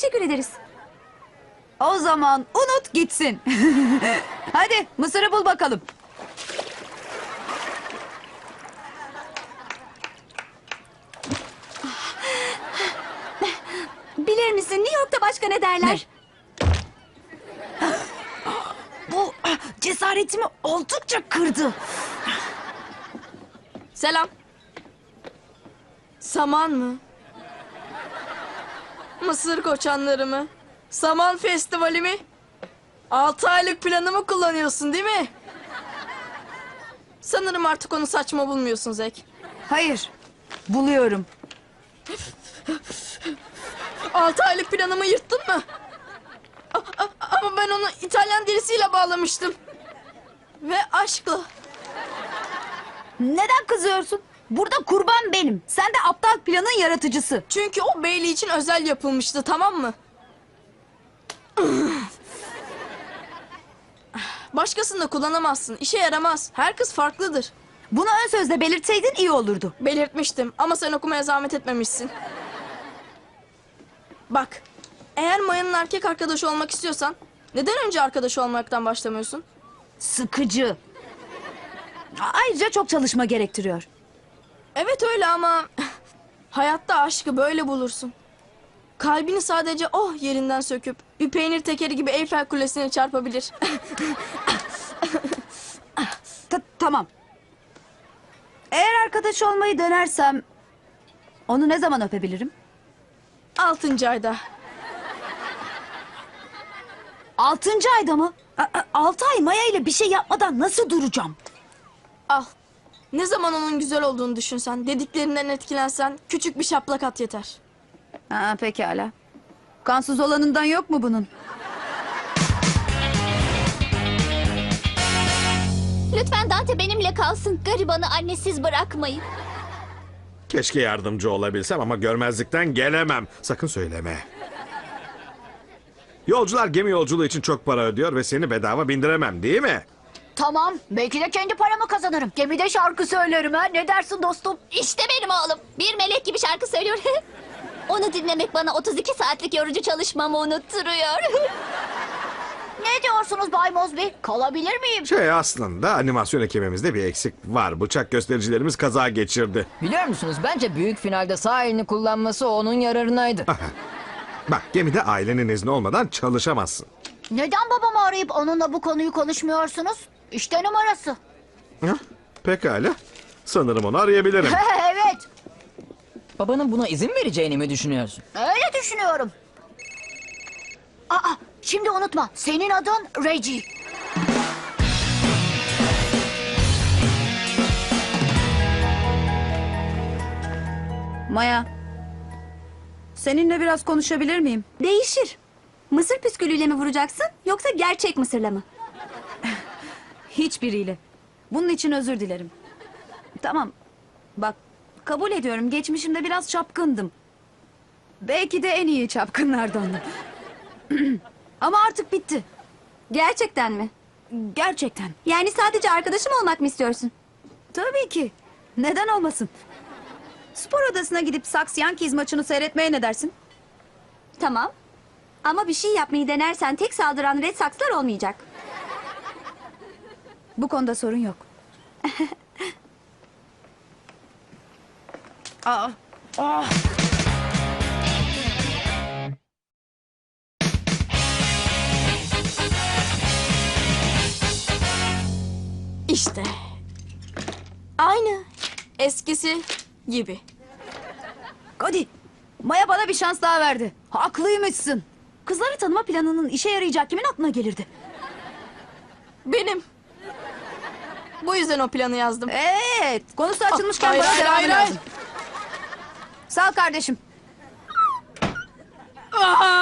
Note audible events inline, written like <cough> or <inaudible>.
teşekkür ederiz. O zaman unut gitsin. <laughs> Hadi mısırı bul bakalım. Bilir misin New York'ta başka ne derler? <gasps> Bu ah, cesaretimi oldukça kırdı. Selam. Saman mı? Mısır koçanları mı? Saman festivali mi? Altı aylık planımı kullanıyorsun değil mi? Sanırım artık onu saçma bulmuyorsun Zek. Hayır. Buluyorum. Altı aylık planımı yırttın mı? A- a- Ama ben onu İtalyan delisiyle bağlamıştım. Ve aşkla. Neden kızıyorsun? Burada kurban benim. Sen de aptal planın yaratıcısı. Çünkü o Bailey için özel yapılmıştı tamam mı? Başkasını da kullanamazsın. İşe yaramaz. Her kız farklıdır. Bunu ön sözle belirtseydin iyi olurdu. Belirtmiştim ama sen okumaya zahmet etmemişsin. Bak, eğer Maya'nın erkek arkadaşı olmak istiyorsan neden önce arkadaş olmaktan başlamıyorsun? Sıkıcı. Ayrıca çok çalışma gerektiriyor. Evet öyle ama hayatta aşkı böyle bulursun. Kalbini sadece oh yerinden söküp bir peynir tekeri gibi Eyfel Kulesi'ne çarpabilir. Ta- tamam. Eğer arkadaş olmayı denersem... Onu ne zaman öpebilirim? Altıncı ayda. Altıncı ayda mı? A- a- altı ay Maya ile bir şey yapmadan nasıl duracağım? Al. Ne zaman onun güzel olduğunu düşünsen, dediklerinden etkilensen küçük bir şaplak at yeter. Ha, pekala. Kansız olanından yok mu bunun? Lütfen Dante benimle kalsın. Garibanı annesiz bırakmayın. Keşke yardımcı olabilsem ama görmezlikten gelemem. Sakın söyleme. Yolcular gemi yolculuğu için çok para ödüyor ve seni bedava bindiremem değil mi? Tamam. Belki de kendi paramı kazanırım. Gemide şarkı söylerim ha. Ne dersin dostum? İşte benim oğlum. Bir melek gibi şarkı söylüyor. <laughs> Onu dinlemek bana 32 saatlik yorucu çalışmamı unutturuyor. <laughs> Ne diyorsunuz Bay Mosby? Kalabilir miyim? Şey aslında animasyon ekibimizde bir eksik var. Bıçak göstericilerimiz kaza geçirdi. Biliyor musunuz bence büyük finalde sağ elini kullanması onun yararınaydı. Bak gemide ailenin izni olmadan çalışamazsın. Neden babamı arayıp onunla bu konuyu konuşmuyorsunuz? İşte numarası. Hah, Pekala. Sanırım onu arayabilirim. <laughs> evet. Babanın buna izin vereceğini mi düşünüyorsun? Öyle düşünüyorum. Aa, şimdi unutma. Senin adın Reggie. Maya. Seninle biraz konuşabilir miyim? Değişir. Mısır püskülüyle mi vuracaksın yoksa gerçek mısırla mı? Hiçbiriyle. Bunun için özür dilerim. Tamam. Bak kabul ediyorum geçmişimde biraz çapkındım. Belki de en iyi çapkınlardandım. <clears throat> Ama artık bitti. Gerçekten mi? Gerçekten. Yani sadece arkadaşım olmak mı istiyorsun? Tabii ki. Neden olmasın? Spor odasına gidip Saks Yankees maçını seyretmeye ne dersin? Tamam. Ama bir şey yapmayı denersen tek saldıran Red Sox'lar olmayacak. Bu konuda sorun yok. <laughs> Aa, İşte. Aynı. Eskisi gibi. Hadi. Maya bana bir şans daha verdi. Haklıymışsın. Kızları tanıma planının işe yarayacak kimin aklına gelirdi? Benim. Bu yüzden o planı yazdım. Evet. Konusu açılmışken Hayır, bana hayır, devam hayır, lazım. Sağ ol kardeşim. Aa!